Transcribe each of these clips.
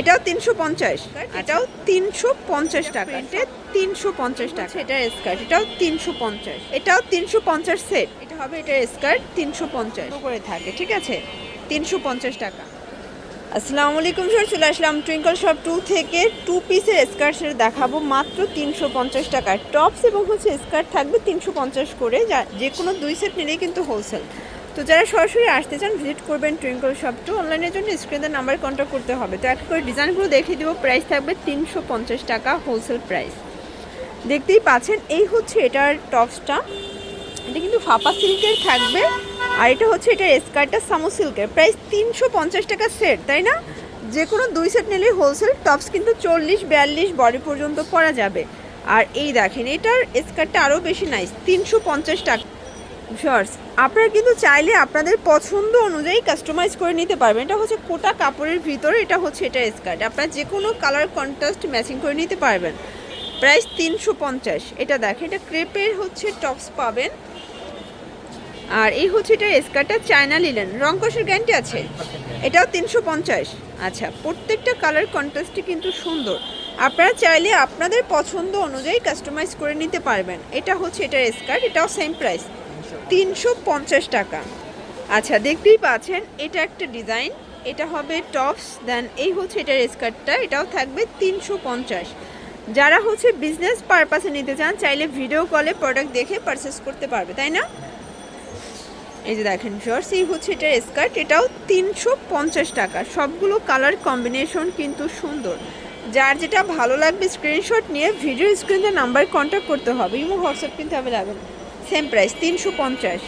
এটাও তিনশো পঞ্চাশ। এটাও তিনশো পঞ্চাশ টাকা। এটা তিনশো পঞ্চাশ টাকা। এটার স্কার্ট এটাও তিনশো পঞ্চাশ। এটাও তিনশো পঞ্চাশ সেট এটা হবে এটার স্কার্ট তিনশো পঞ্চাশ। করে থাকে ঠিক আছে? তিনশো পঞ্চাশ টাকা। আসসালামু আলাইকুম স্যার চলে আসলাম টুইঙ্কল শপ টু থেকে টু পিসের স্কার্ট সেট দেখাবো। মাত্র তিনশো পঞ্চাশ টাকার টপস এবং হচ্ছে স্কার্ট থাকবে তিনশো পঞ্চাশ করে। যা যে কোনো দুই সেট নিলেই কিন্তু হোলসেল তো যারা সরাসরি আসতে চান, ভিজিট করবেন টুইঙ্কল শপ টু অনলাইনের জন্য স্ক্রিনের নাম্বার কন্ট্যাক্ট করতে হবে। তো এক করে ডিজাইনগুলো দেখিয়ে দেবো। প্রাইস থাকবে তিনশো পঞ্চাশ টাকা হোলসেল প্রাইস দেখতেই পাচ্ছেন, এই হচ্ছে এটার টপসটা এটা কিন্তু ফাপা সিল্কের থাকবে। আর এটা হচ্ছে এটার স্কার্টটা সামো সিল্কের প্রাইস তিনশো পঞ্চাশ টাকা সেট তাই না? যে কোনো দুই সেট নিলেই হোলসেল টপস কিন্তু চল্লিশ, বিয়াল্লিশ বডি পর্যন্ত পরা যাবে। আর এই দেখেন, এটার স্কার্টটা আরও বেশি নাইস তিনশো পঞ্চাশ টাকা। শর্টস আপনারা কিন্তু চাইলে আপনাদের পছন্দ অনুযায়ী কাস্টমাইজ করে নিতে পারবেন। এটা হচ্ছে কোটা কাপড়ের ভিতরে, এটা হচ্ছে এটা স্কার্ট আপনারা যে কোনো কালার কন্ট্রাস্ট ম্যাচিং করে নিতে পারবেন। প্রাইস তিনশো পঞ্চাশ। এটা দেখেন, এটা ক্রেপের হচ্ছে টপস পাবেন। আর এই হচ্ছে এটা স্কার্টটা চায়না লিলেন রং কষের গ্যারান্টি আছে? এটাও তিনশো পঞ্চাশ। আচ্ছা প্রত্যেকটা কালার কন্ট্রাস্টই কিন্তু সুন্দর। আপনারা চাইলে আপনাদের পছন্দ অনুযায়ী কাস্টমাইজ করে নিতে পারবেন। এটা হচ্ছে এটার স্কার্ট এটাও সেম প্রাইস তিনশো পঞ্চাশ টাকা। আচ্ছা দেখতেই পাচ্ছেন, এটা একটা ডিজাইন। এটা হবে টপস, দেন এই হচ্ছে এটার স্কার্টটা, এটাও থাকবে তিনশো পঞ্চাশ। যারা হচ্ছে বিজনেস পারপাসে নিতে চান, চাইলে ভিডিও কলে প্রোডাক্ট দেখে পারচেস করতে পারবে, তাই না? এই যে দেখেন শর্টস এই হচ্ছে এটার স্কার্ট, এটাও তিনশো পঞ্চাশ টাকা। সবগুলো কালার কম্বিনেশন কিন্তু সুন্দর। যার যেটা ভালো লাগবে স্ক্রিনশট নিয়ে ভিডিও স্ক্রিনে নাম্বার কন্ট্যাক্ট করতে হবে। ইমো হোয়াটসঅ্যাপ কিন্তু অ্যাভেলেবেল সেম প্রাইস তিনশো পঞ্চাশ।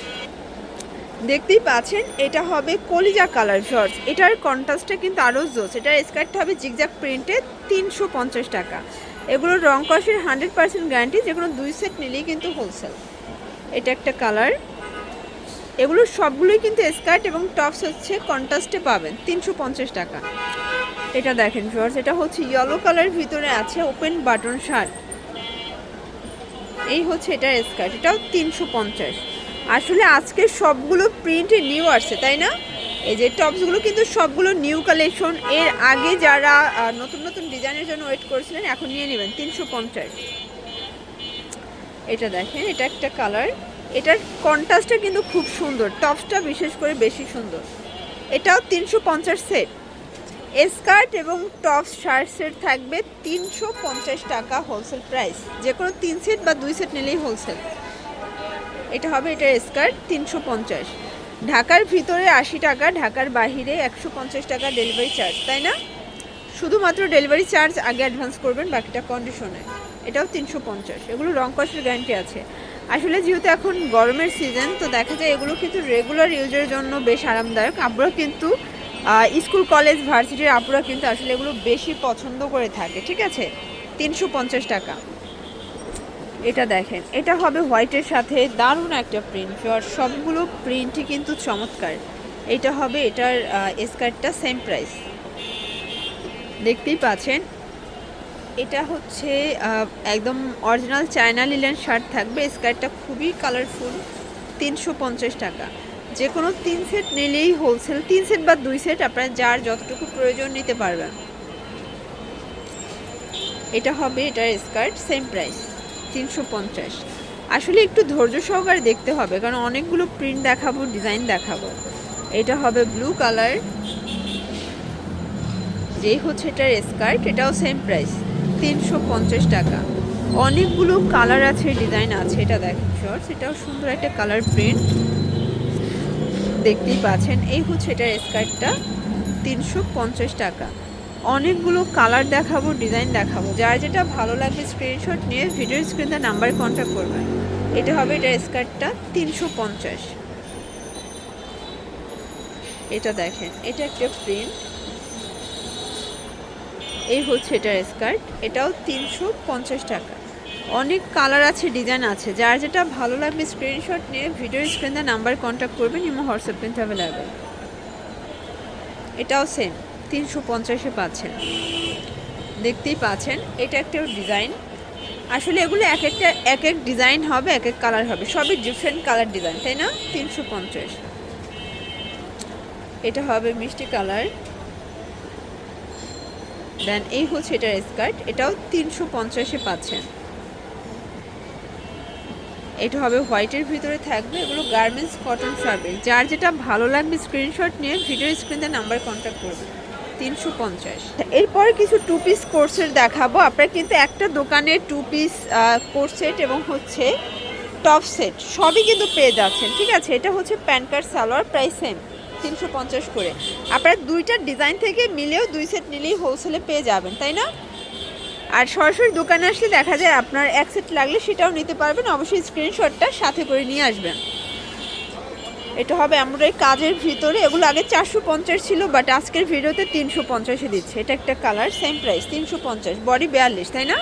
দেখতেই পাচ্ছেন, এটা হবে কলিজা কালার শর্টস এটার কন্ট্রাস্টটা কিন্তু আরও জোস। এটার স্কার্টটা হবে জিগজাক প্রিন্টে তিনশো পঞ্চাশ টাকা। এগুলোর রং কষের হান্ড্রেড পার্সেন্ট গ্যারান্টি, যে কোনো দুই সেট নিলেই কিন্তু হোলসেল। এটা একটা কালার। এগুলো সবগুলোই কিন্তু স্কার্ট এবং টপস হচ্ছে কন্ট্রাস্টে পাবেন, তিনশো পঞ্চাশ টাকা। এটা দেখেন শর্টস এটা হচ্ছে ইয়েলো কালার ভিতরে আছে ওপেন বাটন শার্ট এই হচ্ছে এটার স্কার্ট, এটাও তিনশো পঞ্চাশ। আসলে আজকে সবগুলো প্রিন্টে নিউ আসছে, তাই না? এই যে টপসগুলো কিন্তু সবগুলো নিউ কালেকশন এর আগে যারা নতুন নতুন ডিজাইনের জন্য ওয়েট করেছিলেন, এখন নিয়ে নেবেন, তিনশো পঞ্চাশ। এটা দেখেন, এটা একটা কালার এটার কন্ট্রাস্টটা কিন্তু খুব সুন্দর টপসটা বিশেষ করে বেশি সুন্দর। এটাও তিনশো পঞ্চাশ সেট স্কার্ট এবং টপস শার্ট সেট থাকবে তিনশো পঞ্চাশ টাকা হোলসেল প্রাইস যে কোনো তিন সেট বা দুই সেট নিলেই হোলসেল এটা হবে এটার স্কার্ট তিনশো পঞ্চাশ। ঢাকার ভিতরে আশি টাকা, ঢাকার বাহিরে একশো পঞ্চাশ টাকা ডেলিভারি চার্জ তাই না? শুধুমাত্র ডেলিভারি চার্জ আগে অ্যাডভান্স করবেন, বাকিটা কন্ডিশনে এটাও তিনশো পঞ্চাশ। এগুলো রং কষের গ্যারান্টি আছে। আসলে যেহেতু এখন গরমের সিজন তো দেখা যায় এগুলো কিন্তু রেগুলার ইউজের জন্য বেশ আরামদায়ক। আমরা কিন্তু স্কুল, কলেজ, ভার্সিটির আপুরা কিন্তু আসলে এগুলো বেশি পছন্দ করে থাকে, ঠিক আছে? তিনশো পঞ্চাশ টাকা। এটা দেখেন, এটা হবে হোয়াইটের সাথে দারুণ একটা প্রিন্ট আর সবগুলো প্রিন্টই কিন্তু চমৎকার। এটা হবে এটার স্কার্টটা সেম প্রাইস দেখতেই পাচ্ছেন, এটা হচ্ছে একদম অরিজিনাল চায়না লিলেন শার্ট থাকবে। স্কার্টটা খুবই কালারফুল তিনশো পঞ্চাশ টাকা। যে কোনো তিন সেট নিলেই হোলসেল তিন সেট বা দুই সেট আপনার যার যতটুকু প্রয়োজন নিতে পারবেন। এটা হবে এটার স্কার্ট সেম প্রাইস তিনশো পঞ্চাশ। আসলে একটু ধৈর্য সহকারে দেখতে হবে, কারণ অনেকগুলো প্রিন্ট দেখাবো ডিজাইন দেখাবো। এটা হবে ব্লু কালার যেই হচ্ছে এটার স্কার্ট, এটাও সেম প্রাইস তিনশো পঞ্চাশ টাকা। অনেকগুলো কালার আছে ডিজাইন আছে, এটা দেখেন শর্টস এটাও সুন্দর একটা কালার প্রিন্ট দেখতেই পাচ্ছেন, এই হচ্ছে এটার স্কার্টটা, তিনশো পঞ্চাশ টাকা। অনেকগুলো কালার দেখাবো, ডিজাইন দেখাবো। যার যেটা ভালো লাগবে স্ক্রিনশট নিয়ে ভিডিও স্ক্রিনে নাম্বার কন্ট্যাক্ট করবেন। এটা হবে এটার স্কার্টটা, তিনশো পঞ্চাশ। এটা দেখেন, এটা একটা প্রিন্ট এই হচ্ছে এটার স্কার্ট, এটাও তিনশো পঞ্চাশ টাকা। অনেক কালার আছে ডিজাইন আছে। যার যেটা ভালো লাগবে স্ক্রিনশট নিয়ে ভিডিও স্ক্রিনে নাম্বার কন্ট্যাক্ট করবেন এবং হোয়াটসঅ্যাপ কিন্তু অ্যাভেলেবেল এটাও সেম তিনশো পঞ্চাশে পাচ্ছেন। দেখতেই পাচ্ছেন, এটা একটা ডিজাইন আসলে এগুলো এক একটা, এক এক ডিজাইন হবে, এক এক কালার হবে। সবই ডিফারেন্ট কালার ডিজাইন তাই না? তিনশো পঞ্চাশ। এটা হবে মিষ্টি কালার দেন এই হচ্ছে এটার স্কার্ট এটাও তিনশো পঞ্চাশে পাচ্ছেন। এটা হবে হোয়াইটের ভিতরে থাকবে এগুলো গার্মেন্টস কটন ফ্যাব্রিক। যার যেটা ভালো লাগবে স্ক্রিনশট নিয়ে ভিডিও স্ক্রিনে নাম্বার কন্ট্যাক্ট করবে। তিনশো পঞ্চাশ। এরপর কিছু টু পিস কোর্সের দেখাবো। আপনারা কিন্তু একটা দোকানে টু পিস কোর্স সেট এবং হচ্ছে টপ সেট সবই কিন্তু পেয়ে যাচ্ছেন, ঠিক আছে? এটা হচ্ছে pan card salwar price same তিনশো পঞ্চাশ করে। আপনারা দুইটা ডিজাইন থেকে মিলেও দুই সেট নিলেই হোলসেলে পেয়ে যাবেন, তাই না? আর সরাসরি দোকানে আসলে দেখা যায় আপনার এক সেট লাগলে সেটাও নিতে পারবেন। অবশ্যই স্ক্রিনশটটা সাথে করে নিয়ে আসবেন। এটা হবে আমরা এই কাজের ভিতরে। এগুলো আগে চারশো পঞ্চাশ ছিল বাট আজকের ভিডিওতে তিনশো পঞ্চাশে দিচ্ছে। এটা একটা কালার সেম প্রাইস তিনশো পঞ্চাশ। বডি বিয়াল্লিশ, তাই না?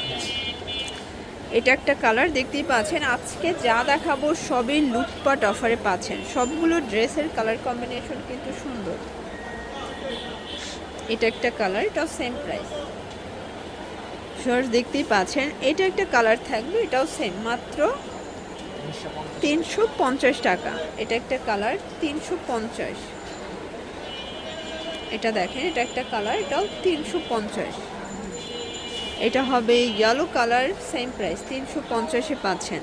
এটা একটা কালার দেখতেই পাচ্ছেন। আজকে যা দেখাবো সবই লুটপাট অফারে পাচ্ছেন। সবগুলো ড্রেসের কালার কম্বিনেশন কিন্তু সুন্দর। এটা একটা কালার এটাও সেম প্রাইস শর্টস দেখতেই পাচ্ছেন। এটা একটা কালার থাকবে, এটাও সেম মাত্র তিনশো পঞ্চাশ টাকা। এটা একটা কালার, তিনশো পঞ্চাশ। এটা দেখেন, এটা একটা কালার, এটাও তিনশো পঞ্চাশ। এটা হবে ইয়েলো কালার সেম প্রাইস তিনশো পঞ্চাশে পাচ্ছেন।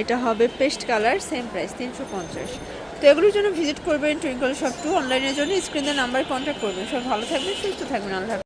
এটা হবে পেস্ট কালার সেম প্রাইস তিনশো পঞ্চাশ। তো এগুলোর জন্য ভিজিট করবেন টুইঙ্কল শপ টু অনলাইনের জন্য স্ক্রিনের নাম্বার কন্ট্যাক্ট করবেন। সব ভালো থাকবেন, সুস্থ থাকবেন, আল্লাহ।